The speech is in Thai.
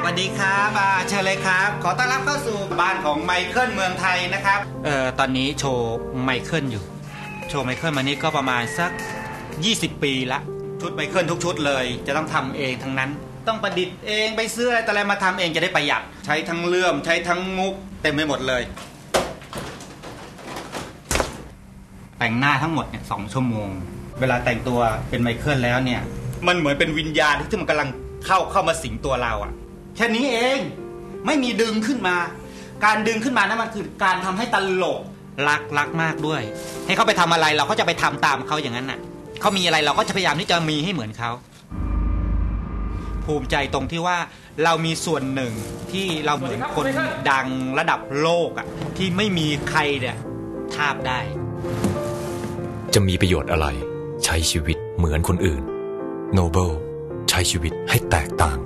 สวัสดีครับอ่าเชิญเลยครับ ขอต้อนรับเข้าสู่บ้านของไมเคิลเมืองไทยนะครับเอ่อตอนนี้โชว์ไมเคิลอยู่ โชว์ไมเคิลมานี่ก็ประมาณสัก 20 ปีละ ชุดไมเคิลทุกชุดเลย จะต้องทำเองทั้งนั้น ต้องประดิษฐ์เองไปซื้ออะไรแต่อะไรมาทำเองจะได้ประหยัด ใช้ทั้งเลื่อมใช้ทั้งมุกเต็มไปหมดเลย แต่งหน้าทั้งหมดเนี่ยสองชั่วโมง เวลาแต่งตัวเป็นไมเคิลแล้วเนี่ย มันเหมือนเป็นวิญญาณที่มันกำลังเข้าเข้ามาสิงตัวเราอะ แค่นี้เองไม่มีดึงขึ้นมา การดึงขึ้นมานั้นมันคือการทำให้ตลกรักรักมากด้วย ให้เขาไปทำอะไรเราก็จะไปทำตามเขาอย่างนั้นน่ะเขามีอะไรเราก็จะพยายามที่จะมีให้เหมือนเขาภูมิใจตรงที่ว่าเรามีส่วนหนึ่งที่เราเหมือนคนดังระดับโลกอะที่ไม่มีใครเนี่ยทาบได้ จะมีประโยชน์อะไร ใช้ชีวิตเหมือนคนอื่น Noble ใช้ชีวิตให้แตกต่าง